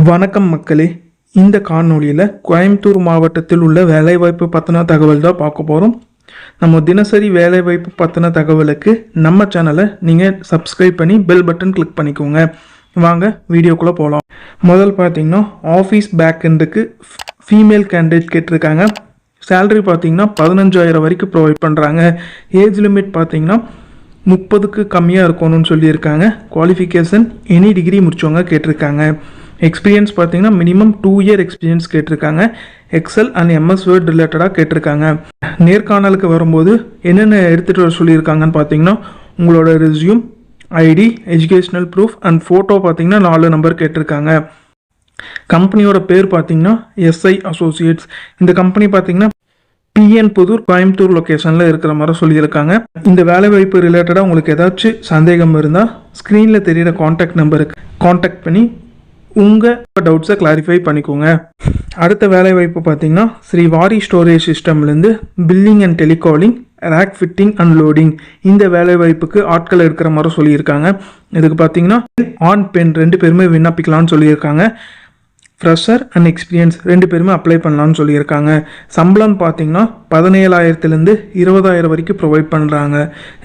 வணக்கம் மக்களே. இந்த காணொளியில் கோயம்புத்தூர் மாவட்டத்தில் உள்ள வேலைவாய்ப்பு பற்றின தகவல் தான் பார்க்க போகிறோம் நம்ம தினசரி வேலைவாய்ப்பு பற்றின தகவலுக்கு நம்ம சேனலை நீங்கள் சப்ஸ்கிரைப் பண்ணி பெல் பட்டன் கிளிக் பண்ணிக்கோங்க. வாங்க வீடியோக்குள்ளே போகலாம் முதல் பார்த்தீங்கன்னா ஆஃபீஸ் பேக்கெண்டுக்கு ஃபீமேல் கேண்டிடேட் கேட்டிருக்காங்க. சேலரி பார்த்தீங்கன்னா பதினஞ்சாயிரம் வரைக்கும் ப்ரொவைட் பண்ணுறாங்க ஏஜ் லிமிட் பார்த்தீங்கன்னா முப்பதுக்கு கம்மியாக இருக்கணும்னு சொல்லியிருக்காங்க. குவாலிஃபிகேஷன் எனி டிகிரி முடிச்சவங்க கேட்டிருக்காங்க. எக்ஸ்பீரியன்ஸ் பார்த்தீங்கன்னா மினிமம் டூ இயர் எக்ஸ்பீரியன்ஸ் கேட்டிருக்காங்க. எக்ஸல் அண்ட் எம்எஸ் வேர்ட் ரிலேட்டடாக கேட்டிருக்காங்க. நேர்காணலுக்கு வரும்போது என்னென்ன எடுத்துகிட்டு வர சொல்லியிருக்காங்கன்னு பார்த்தீங்கன்னா உங்களோட resume ID educational proof and photo பார்த்தீங்கன்னா நாலு நம்பர் கேட்டிருக்காங்க. கம்பெனியோட பேர் பார்த்தீங்கன்னா எஸ்ஐ அசோசியேட்ஸ் இந்த கம்பெனி பார்த்தீங்கன்னா பிஎன் புதூர் கோயம்புத்தூர் லொக்கேஷனில் இருக்கிற மாதிரி சொல்லியிருக்காங்க. இந்த வேலைவாய்ப்பு ரிலேட்டடாக உங்களுக்கு ஏதாச்சும் சந்தேகம் இருந்தால் ஸ்க்ரீனில் தெரியிற காண்டாக்ட் நம்பருக்கு காண்டாக்ட் பண்ணி உங்கள் டவுட்ஸை கிளாரிஃபை பண்ணிக்கோங்க. அடுத்த வேலைவாய்ப்பு பார்த்தீங்கன்னா Sri Vari storage சிஸ்டம்லேருந்து billing and telecalling rack fitting and loading இந்த வேலைவாய்ப்புக்கு ஆட்கள் எடுக்கிற மாதிரி சொல்லியிருக்காங்க. இதுக்கு பார்த்தீங்கன்னா ஆன் பெண் ரெண்டு பேருமே விண்ணப்பிக்கலாம்னு சொல்லியிருக்காங்க. ஃப்ரெஷர் அண்ட் எக்ஸ்பீரியன்ஸ் ரெண்டு பேருமே அப்ளை பண்ணலாம்னு சொல்லியிருக்காங்க. சம்பளம் பார்த்தீங்கன்னா பதினேழாயிரத்துலேருந்து இருபதாயிரம் வரைக்கும் ப்ரொவைட் பண்ணுறாங்க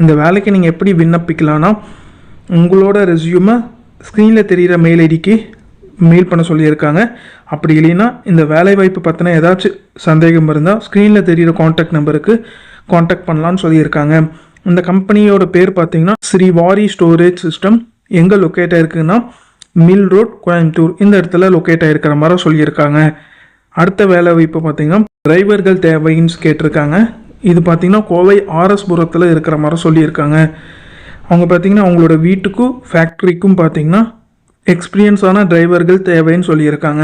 இந்த வேலைக்கு நீங்கள் எப்படி விண்ணப்பிக்கலாம்னா உங்களோட ரெஸ்யூமை ஸ்க்ரீனில் தெரிகிற மெயில் ஐடிக்கு மெயில் பண்ண சொல்லியிருக்காங்க. அப்படி இல்லைன்னா இந்த வேலைவாய்ப்பு பற்றின ஏதாச்சும் சந்தேகம் இருந்தால் ஸ்க்ரீனில் தெரிகிற காண்டாக்ட் நம்பருக்கு காண்டாக்ட் பண்ணலான்னு சொல்லியிருக்காங்க. இந்த கம்பெனியோட பேர் பார்த்தீங்கன்னா ஸ்ரீ வாரி ஸ்டோரேஜ் சிஸ்டம் எங்கே லொக்கேட் ஆயிருக்குன்னா மில் ரோட் கோயம்புத்தூர். இந்த இடத்துல லொக்கேட் ஆகிருக்கிற மாதிரி சொல்லியிருக்காங்க. அடுத்த வேலை வாய்ப்பு பார்த்தீங்கன்னா டிரைவர்கள் தேவைன்னு கேட்டிருக்காங்க. இது பார்த்தீங்கன்னா கோவை ஆர்எஸ் புரத்தில் இருக்கிற மாதிரி சொல்லியிருக்காங்க. அவங்க பார்த்தீங்கன்னா அவங்களோட வீட்டுக்கும் ஃபேக்ட்ரிக்கும் பார்த்தீங்கன்னா எக்ஸ்பீரியன்ஸான டிரைவர்கள் தேவைன்னு சொல்லியிருக்காங்க.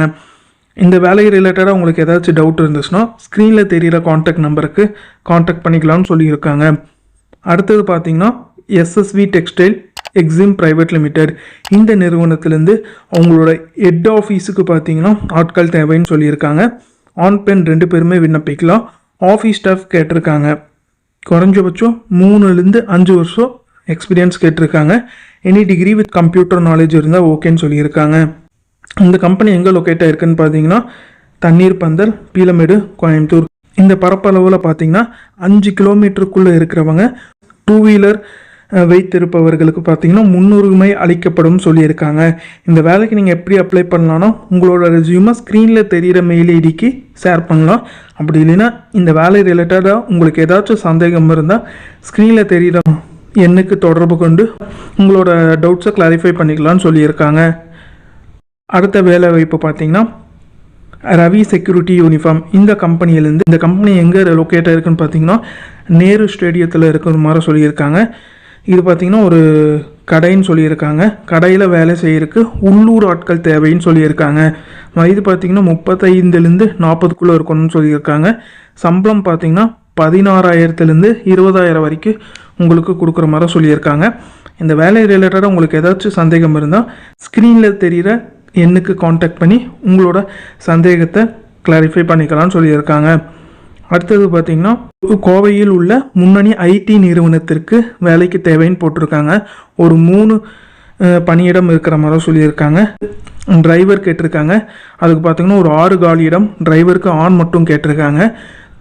இந்த வேலை ரிலேட்டடாக உங்களுக்கு ஏதாச்சும் டவுட் இருந்துச்சுன்னா ஸ்க்ரீனில் தெரிகிற காண்டாக்ட் நம்பருக்கு காண்டாக்ட் பண்ணிக்கலாம்னு சொல்லியிருக்காங்க. அடுத்தது பார்த்தீங்கன்னா SSV textile Exim private limited இந்த நிறுவனத்திலேருந்து அவங்களோட ஹெட் ஆஃபீஸுக்கு பார்த்தீங்கன்னா ஆட்கள் தேவைன்னு சொல்லியிருக்காங்க. ஆன் பெண் ரெண்டு பேருமே விண்ணப்பிக்கலாம். ஆஃபீஸ் ஸ்டாஃப் கேட்டிருக்காங்க. குறைஞ்சபட்சம் மூணுலேருந்து அஞ்சு வருஷம் எக்ஸ்பீரியன்ஸ் கேட்டிருக்காங்க. Any degree with computer knowledge இருந்தால் ஓகேன்னு சொல்லியிருக்காங்க. இந்த கம்பெனி எங்கே லொக்கேட்டாக இருக்குன்னு பார்த்தீங்கன்னா தண்ணீர் பந்தல் பீலமேடு கோயம்புத்தூர். இந்த பரப்பளவில் பார்த்தீங்கன்னா அஞ்சு கிலோமீட்டருக்குள்ளே இருக்கிறவங்க டூ வீலர் வைத்திருப்பவர்களுக்கு பார்த்தீங்கன்னா முன்னுரிமை அளிக்கப்படும் சொல்லியிருக்காங்க. இந்த வேலைக்கு நீங்கள் எப்படி அப்ளை பண்ணலாம்னா உங்களோட ரெசியூமை ஸ்க்ரீனில் தெரிகிற மெயில் ஐடிக்கு ஷேர் பண்ணலாம். அப்படி இல்லைன்னா இந்த வேலை ரிலேட்டடாக உங்களுக்கு ஏதாச்சும் சந்தேகம் இருந்தால் ஸ்க்ரீனில் தெரிகிற எண்ணுக்கு தொடர்பு கொண்டு உங்களோட டவுட்ஸை கிளாரிஃபை பண்ணிக்கலாம்னு சொல்லியிருக்காங்க. அடுத்த வேலை வாய்ப்பு பார்த்தீங்கன்னா ரவி செக்யூரிட்டி யூனிஃபார்ம் இந்த கம்பெனியிலேருந்து இந்த கம்பெனி எங்கே லொக்கேட்டாக இருக்குன்னு பார்த்தீங்கன்னா நேரு ஸ்டேடியத்தில் இருக்கிற மாதிரி சொல்லியிருக்காங்க. இது பார்த்தீங்கன்னா ஒரு கடைன்னு சொல்லியிருக்காங்க. கடையில் வேலை செய்யறதுக்கு உள்ளூர் ஆட்கள் தேவைன்னு சொல்லியிருக்காங்க. வயது பார்த்தீங்கன்னா முப்பத்தைந்துலேருந்து நாற்பதுக்குள்ளே இருக்கணும்னு சொல்லியிருக்காங்க. சம்பளம் பார்த்தீங்கன்னா பதினாறாயிரத்துலேருந்து இருபதாயிரம் வரைக்கும் உங்களுக்கு கொடுக்குற மாதிரி சொல்லியிருக்காங்க. இந்த வேலை ரிலேட்டடாக உங்களுக்கு ஏதாச்சும் சந்தேகம் இருந்தால் ஸ்க்ரீனில் தெரிகிற எண்ணுக்கு காண்டாக்ட் பண்ணி உங்களோட சந்தேகத்தை கிளாரிஃபை பண்ணிக்கலாம்னு சொல்லியிருக்காங்க. அடுத்தது பார்த்திங்கன்னா கோவையில் உள்ள முன்னணி ஐடி நிறுவனத்திற்கு வேலைக்கு தேவைன்னு போட்டிருக்காங்க. ஒரு மூணு பணியிடம் இருக்கிற மாதிரி சொல்லியிருக்காங்க. டிரைவர் கேட்டிருக்காங்க. அதுக்கு பார்த்திங்கன்னா ஒரு ஆறு காலியிடம் டிரைவருக்கு ஆண் மட்டும் கேட்டிருக்காங்க.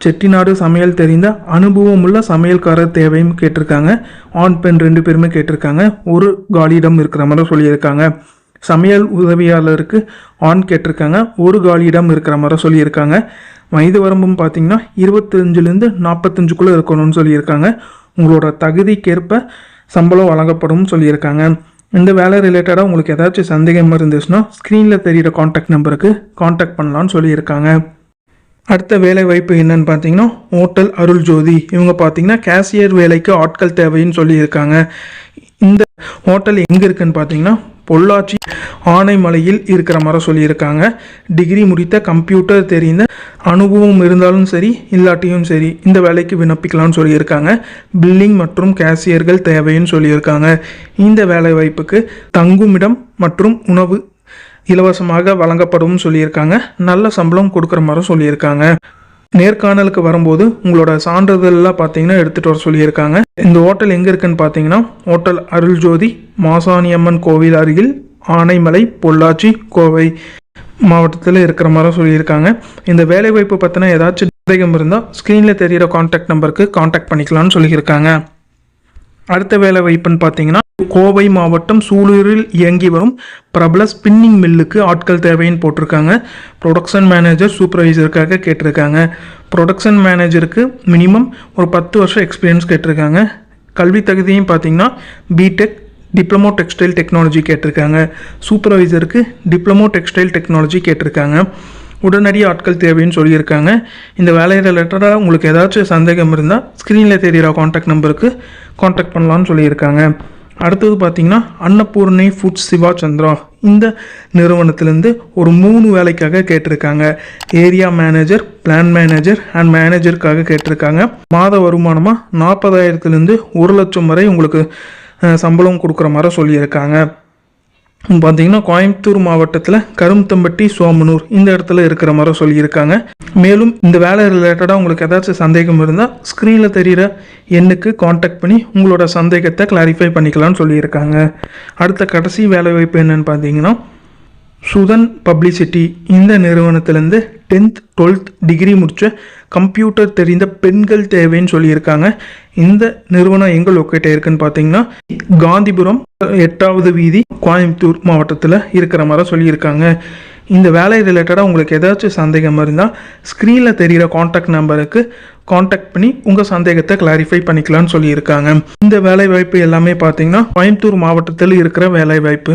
செட்டிநாடு சமையல் தெரிந்த அனுபவமுள்ள சமையல்காரர் தேவையும் கேட்டிருக்காங்க. ஆண் பெண் ரெண்டு பேருமே கேட்டிருக்காங்க. ஒரு காலியிடம் இருக்கிற மாதிரி சொல்லியிருக்காங்க. சமையல் உதவியாளருக்கு ஆண் கேட்டிருக்காங்க. ஒரு காலியிடம் இருக்கிற மாதிரி சொல்லியிருக்காங்க. வயது வரம்பும் பார்த்தீங்கன்னா இருபத்தஞ்சிலேருந்து நாற்பத்தஞ்சுக்குள்ளே இருக்கணும்னு சொல்லியிருக்காங்க. உங்களோட தகுதிக்கேற்ப சம்பளம் வழங்கப்படும் சொல்லியிருக்காங்க. இந்த வேலை ரிலேட்டடாக உங்களுக்கு ஏதாச்சும் சந்தேகம் இருந்துச்சுன்னா ஸ்க்ரீனில் தெரியிற காண்டாக்ட் நம்பருக்கு காண்டாக்ட் பண்ணலான்னு சொல்லியிருக்காங்க. அடுத்த வேலை வாய்ப்பு என்னன்னு பார்த்தீங்கன்னா ஹோட்டல் அருள் ஜோதி. இவங்க பார்த்தீங்கன்னா கேஷியர் வேலைக்கு ஆட்கள் தேவைன்னு சொல்லியிருக்காங்க. இந்த ஹோட்டல் எங்கே இருக்குன்னு பார்த்தீங்கன்னா பொள்ளாச்சி ஆனைமலையில் இருக்கிற மாதிரி சொல்லியிருக்காங்க. டிகிரி முடித்த கம்ப்யூட்டர் தெரிந்த அனுபவம் இருந்தாலும் சரி இல்லாட்டியும் சரி இந்த வேலைக்கு விண்ணப்பிக்கலாம்னு சொல்லியிருக்காங்க. பில்லிங் மற்றும் கேஷியர்கள் தேவைன்னு சொல்லியிருக்காங்க. இந்த வேலை வாய்ப்புக்கு தங்குமிடம் மற்றும் உணவு இலவசமாக வழங்கப்படும் சொல்லியிருக்காங்க. நல்ல சம்பளம் கொடுக்குற மாதிரி சொல்லியிருக்காங்க. நேர்காணலுக்கு வரும்போது உங்களோட சான்றிதழ்லாம் பார்த்தீங்கன்னா எடுத்துகிட்டு வர சொல்லியிருக்காங்க. இந்த ஹோட்டல் எங்கே இருக்குன்னு பார்த்தீங்கன்னா ஹோட்டல் அருள்ஜோதி மாசாணியம்மன் கோவில் அருகில் ஆனைமலை பொள்ளாச்சி கோவை மாவட்டத்தில் இருக்கிற மாதிரி சொல்லியிருக்காங்க. இந்த வேலைவாய்ப்பு பற்றின ஏதாச்சும் சந்தேகம் இருந்தால் ஸ்க்ரீனில் தெரிகிற காண்டாக்ட் நம்பருக்கு காண்டாக்ட் பண்ணிக்கலாம்னு சொல்லியிருக்காங்க. அடுத்த வேலை வாய்ப்புன்னு பார்த்தீங்கன்னா கோவை மாவட்டம் சூலூரில் இயங்கி வரும் பிரபல ஸ்பின்னிங் மில்லுக்கு ஆட்கள் தேவைன்னு போட்டிருக்காங்க. ப்ரொடக்ஷன் மேனேஜர் சூப்பர்வைசருக்காக கேட்டிருக்காங்க. ப்ரொடக்ஷன் மேனேஜருக்கு மினிமம் ஒரு பத்து வருஷம் எக்ஸ்பீரியன்ஸ் கேட்டிருக்காங்க. கல்வி தகுதியும் பார்த்தீங்கன்னா பிடெக் டிப்ளமோ டெக்ஸ்டைல் டெக்னாலஜி கேட்டிருக்காங்க. சூப்பர்வைசருக்கு டிப்ளமோ டெக்ஸ்டைல் டெக்னாலஜி கேட்டிருக்காங்க. உடனடி ஆட்கள் தேவைன்னு சொல்லியிருக்காங்க. இந்த வேலை ரிலேட்டடாக உங்களுக்கு ஏதாச்சும் சந்தேகம் இருந்தால் ஸ்க்ரீனில் தெரிகிற காண்டாக்ட் நம்பருக்கு காண்டாக்ட் பண்ணலான்னு சொல்லியிருக்காங்க. அடுத்தது பார்த்தீங்கன்னா அன்னபூர்ணை ஃபுட் சிவா சந்திரா. இந்த நிறுவனத்திலேருந்து ஒரு மூணு வேலைக்காக கேட்டிருக்காங்க. Area manager plan manager and மேனேஜருக்காக கேட்டிருக்காங்க. மாத வருமானமாக நாற்பதாயிரத்துலேருந்து ஒரு லட்சம் வரை உங்களுக்கு சம்பளம் கொடுக்குற மாதிரி சொல்லியிருக்காங்க. பார்த்தீங்கன்னா கோயம்புத்தூர் மாவட்டத்தில் கரும்பத்தம்பட்டி சோமனூர் இந்த இடத்துல இருக்கிற மாதிரி சொல்லியிருக்காங்க. மேலும் இந்த வேலை ரிலேட்டடாக உங்களுக்கு ஏதாச்சும் சந்தேகம் இருந்தால் ஸ்க்ரீனில் தெரிகிற எண்ணுக்கு காண்டாக்ட் பண்ணி உங்களோட சந்தேகத்தை கிளாரிஃபை பண்ணிக்கலாம்னு சொல்லியிருக்காங்க. அடுத்த கடைசி வேலை வாய்ப்பு என்னன்னு பார்த்தீங்கன்னா சுதன் பப்ளிசிட்டி இந்த நிறுவனத்திலேருந்து டென்த் டுவெல்த் டிகிரி முடித்த கம்ப்யூட்டர் தெரிந்த பெண்கள் தேவைன்னு சொல்லியிருக்காங்க. இந்த நிறுவனம் எங்கே லொக்கேட் ஆயிருக்குன்னு பார்த்தீங்கன்னா காந்திபுரம் எட்டாவது வீதி கோயம்புத்தூர் மாவட்டத்தில் இருக்கிற மாதிரி சொல்லியிருக்காங்க. இந்த வேலை ரிலேட்டடாக உங்களுக்கு ஏதாச்சும் சந்தேகம் இருந்தால் ஸ்க்ரீனில் தெரிகிற காண்டாக்ட் நம்பருக்கு காண்டாக்ட் பண்ணி உங்கள் சந்தேகத்தை கிளாரிஃபை பண்ணிக்கலாம்னு சொல்லியிருக்காங்க. இந்த வேலை வாய்ப்பு எல்லாமே பார்த்தீங்கன்னா கோயம்புத்தூர் மாவட்டத்தில் இருக்கிற வேலை வாய்ப்பு.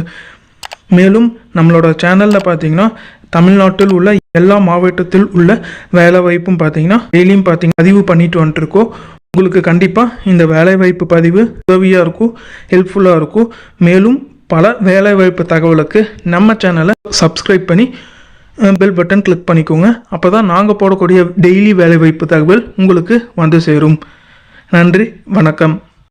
மேலும் நம்மளோட சேனலில் பார்த்தீங்கன்னா தமிழ்நாட்டில் உள்ள எல்லா மாவட்டத்தில் உள்ள வேலை வாய்ப்பும் பார்த்தீங்கன்னா டெய்லியும் பார்த்தீங்கன்னா பதிவு பண்ணிட்டு வந்துட்டுருக்கோம். உங்களுக்கு கண்டிப்பாக இந்த வேலைவாய்ப்பு பதிவு உதவியாக இருக்கும் ஹெல்ப்ஃபுல்லாக இருக்கும். மேலும் பல வேலைவாய்ப்பு தகவலுக்கு நம்ம சேனலை சப்ஸ்கிரைப் பண்ணி பெல் பட்டன் கிளிக் பண்ணிக்கோங்க. அப்போ தான் நாங்கள் போடக்கூடிய டெய்லி வேலைவாய்ப்பு தகவல் உங்களுக்கு வந்து சேரும். நன்றி வணக்கம்.